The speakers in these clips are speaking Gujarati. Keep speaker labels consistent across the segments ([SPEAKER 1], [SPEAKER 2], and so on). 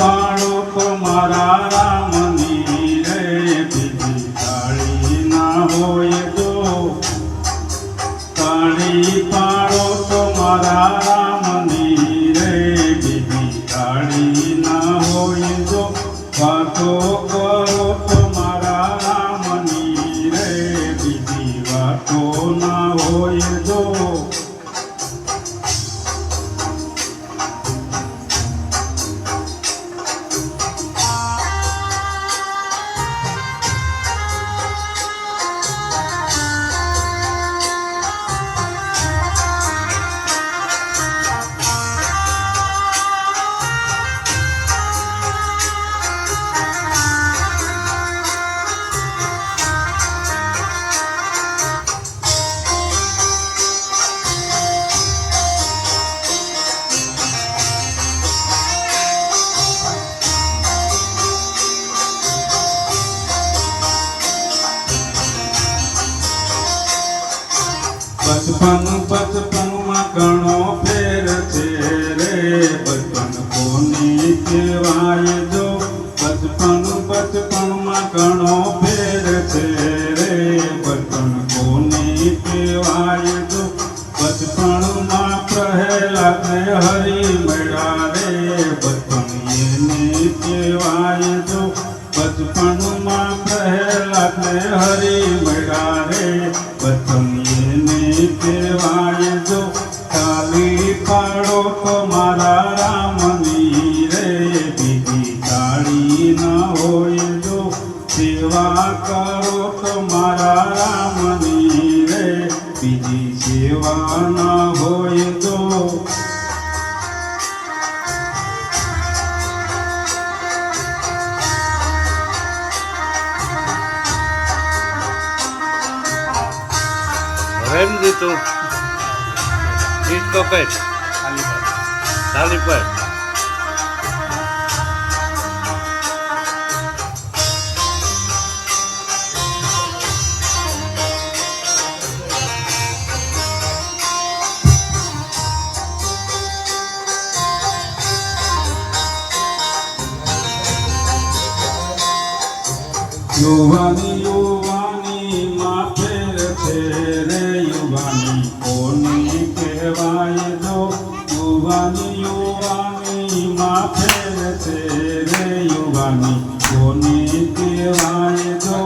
[SPEAKER 1] પાડો તો મારા રામની રે કાળી ના હોય તો. કાળી પાડો તો મારા રામની રે બીજી કાળી ના હોય તો. વાતો કરો બચપન, બચપનમાં ઘણો ફેર છે રે. બચપન કોની કહેવાય જો? બચપન, બચપનમાં ઘણો ફેર છે રે. બચપન કોની કહેવાય જો? બચપણમાં ને હરી મળ્યા રે. બચપન એની કહેવાય જો? બચપણમાં પ્રહલાદને હરી મળ્યા તો મારા રામની રે, બીજી કાળી ન હોય જો. સેવા કરો તો મારા રામની રે, બીજી સેવા ન હોય તો.
[SPEAKER 2] ડિસ્કો પેટ થાલી પર
[SPEAKER 1] યુવાની યુવાની માં ફેર છે. ફેર છે રે યુવાની કોની કહેવાય જો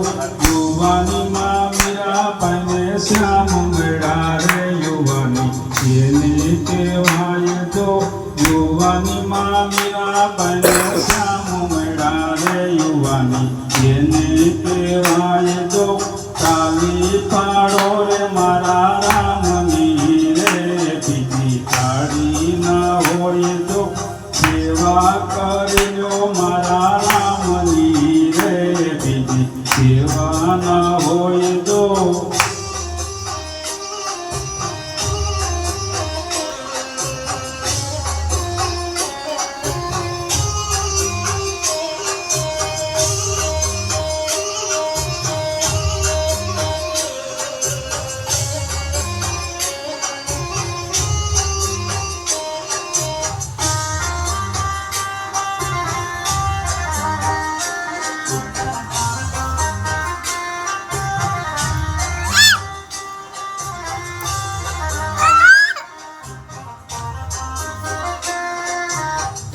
[SPEAKER 1] યુવાની માં મીરાબાઈને શ્યામ મેળા રે યુવાની એની કહેવાય જો યુવાની માં મીરાબાઈને શ્યામ કાલી પાડો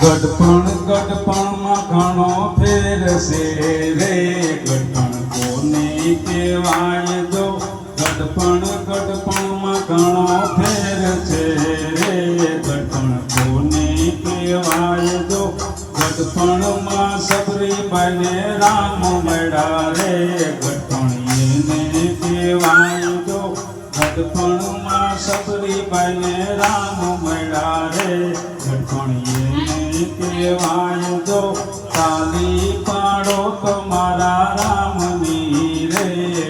[SPEAKER 1] ગઢપણ, ગઢપણમાં ઘણો ફેર છે રે. ગઢપણ કોને કહેવાય જો ગઢપણ, ગઢપણમાં ઘણો ફેર છે રે. ગઢપણ કોને કહેવાય જો ગઢપણમાં બને રામ મળ્યા રે. ગઢપણ એને કહેવાય જો બને રામ મળ્યા રે ગઢપણ એને કહેવાય જો તાલી પાડો તો મારા રામની રે.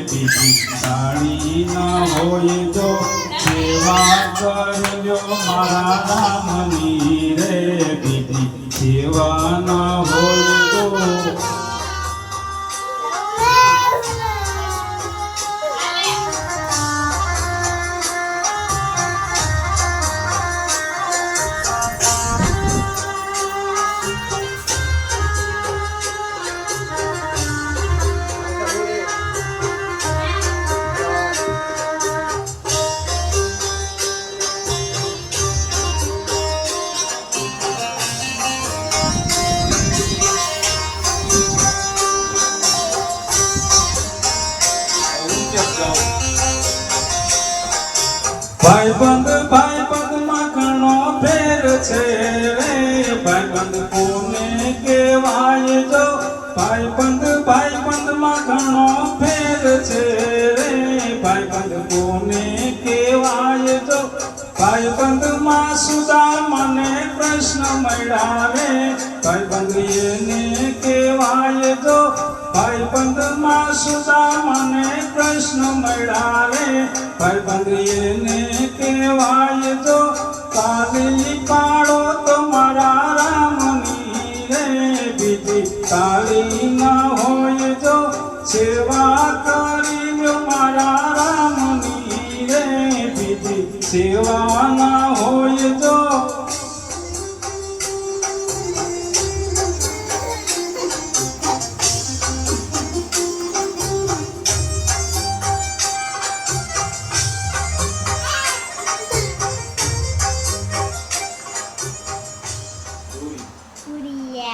[SPEAKER 1] બીજી તાળી ન હોય તો સેવા કરજો મારા રામની રે. બીજી સેવા ન હોય ભાઈબંધ, ભાઈબંધમાં ઘણો ફેર છે રે. ભાઈબંધ કોને કહેવાય જો? ભાઈબંધ, ભાઈબંધમાં ઘણો ફેર છે રે. ભાઈબંધ કોને કહેવાય જો? ભાઈબંધમાં સુદા મને પ્રશ્ન મળ્યા રે. ભાઈબંધ એને કહેવાય જો? ભાઈબંધમાં સુદા મને પ્રશ્ન મળ્યા રે ભાઈબંધ એને કહેવાય તો કાલી પાડો તો મારા રામની રે. બીજી કાલી ના હોય તો સેવા કરી મારા રામની રે. બીજી સેવા